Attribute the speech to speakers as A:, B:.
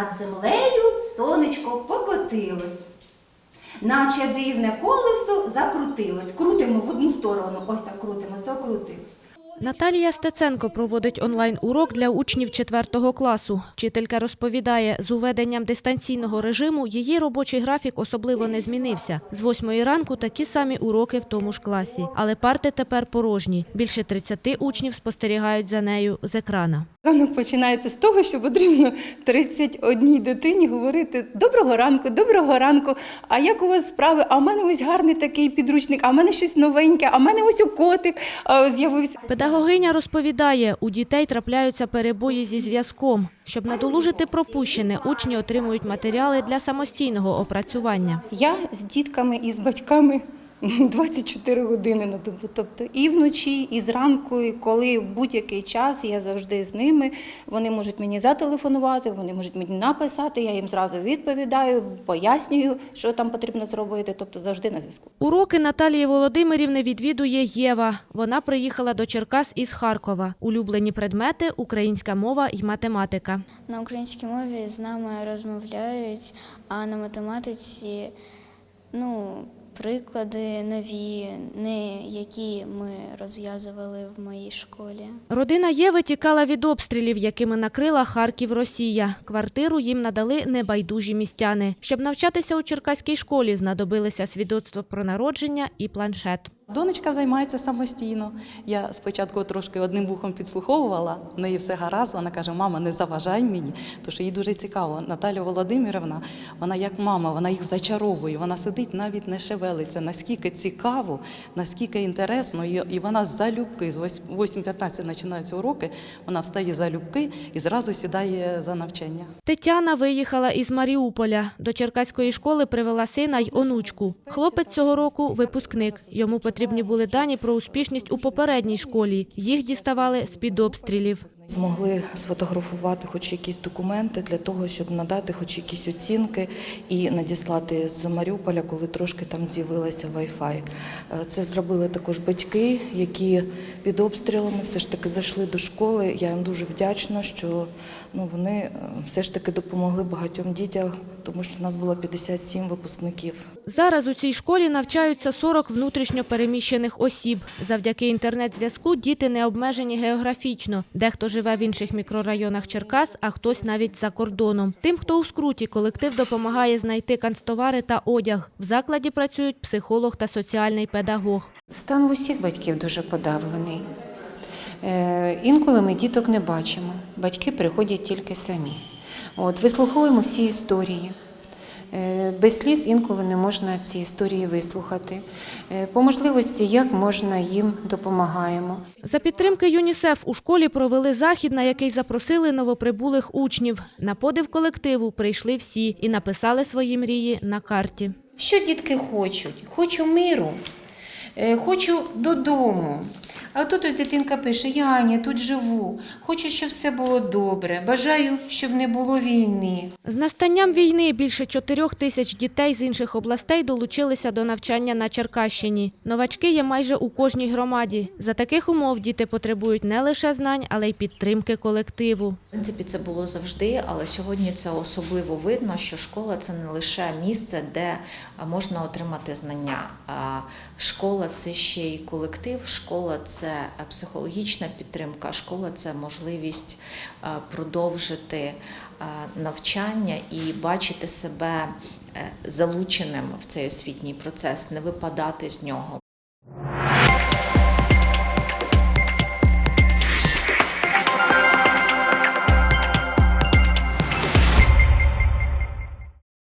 A: Над землею сонечко покотилось, наче дивне колесо закрутилось. Крутимо в одну сторону, ось так крутимо, закрутилось.
B: Наталія Стеценко проводить онлайн-урок для учнів 4 класу. Вчителька розповідає, з уведенням дистанційного режиму її робочий графік особливо не змінився. З 8 ранку такі самі уроки в тому ж класі, але парти тепер порожні. Більше 30 учнів спостерігають за нею з екрана.
C: Ранок починається з того, що потрібно 31 дитині говорити доброго ранку, доброго ранку. А як у вас справи? А в мене ось гарний такий підручник, а в мене щось новеньке, а в мене ось у котик з'явився.
B: Педагогиня розповідає, у дітей трапляються перебої зі зв'язком. Щоб надолужити пропущене, учні отримують матеріали для самостійного опрацювання.
C: Я з дітками і з батьками 24 години на добу. Тобто і вночі, і зранку, і коли в будь-який час я завжди з ними. Вони можуть мені зателефонувати, вони можуть мені написати. Я їм зразу відповідаю, пояснюю, що там потрібно зробити. Тобто завжди на зв'язку.
B: Уроки Наталії Володимирівни відвідує Єва. Вона приїхала до Черкас із Харкова. Улюблені предмети – українська мова і математика.
D: На українській мові з нами розмовляють, а на математиці ну, приклади нові, не які ми розв'язували в моїй школі.
B: Родина Єви тікала від обстрілів, якими накрила Харків Росія. Квартиру їм надали небайдужі містяни. Щоб навчатися у черкаській школі, знадобилися свідоцтво про народження і планшет.
E: Донечка займається самостійно. Я спочатку трошки одним вухом підслуховувала, в неї все гаразд. Вона каже: мама, не заважай мені, тому що їй дуже цікаво. Наталя Володимирівна, вона як мама, вона їх зачаровує. Вона сидить, навіть не шевелиться. Наскільки цікаво, наскільки інтересно, і, вона залюбки з 8.15 починаються уроки. Вона встає залюбки і зразу сідає за навчання.
B: Тетяна виїхала із Маріуполя. До черкаської школи привела сина й онучку. Хлопець цього року – випускник. Йому потрібні були дані про успішність у попередній школі. Їх діставали з-під обстрілів.
F: змогли сфотографувати хоч якісь документи для того, щоб надати хоч якісь оцінки і надіслати з Маріуполя, коли трошки там з'явилася Wi-Fi. Е, Це зробили також батьки, які під обстрілами все ж таки зайшли до школи. Я їм дуже вдячна, що ну, вони е, все ж таки допомогли багатьом дітям, тому що в нас було 57 випускників.
B: Зараз у цій школі навчаються 40 внутрішньо переміщених осіб. Завдяки інтернет-зв'язку діти не обмежені географічно. Дехто живе в інших мікрорайонах Черкас, а хтось навіть за кордоном. Тим, хто у скруті, колектив допомагає знайти канцтовари та одяг. В закладі працюють психолог та соціальний педагог.
G: Стан усіх батьків дуже подавлений. Е, Інколи ми діток не бачимо. Батьки приходять тільки самі. От, вислуховуємо всі історії. Е, Без сліз інколи не можна ці історії вислухати. Е, По можливості, як можна їм допомагаємо.
B: За підтримки ЮНІСЕФ у школі провели захід, на який запросили новоприбулих учнів. На подив колективу прийшли всі і написали свої мрії на карті.
G: Що дітки хочуть? Хочу миру, е, хочу додому. А тут ось дитинка пише: Я Аня, тут живу, хочу, щоб все було добре. Бажаю, щоб не було війни.
B: З настанням війни більше чотирьох тисяч дітей з інших областей долучилися до навчання на Черкащині. Новачки є майже у кожній громаді. За таких умов діти потребують не лише знань, але й підтримки колективу.
H: В принципі, це було завжди, але сьогодні це особливо видно, що школа це не лише місце, де можна отримати знання. А Школа це ще й колектив, школа це е, психологічна підтримка, школа це можливість е, продовжити е, навчання і бачити себе е, залученим в цей освітній процес, не випадати з нього.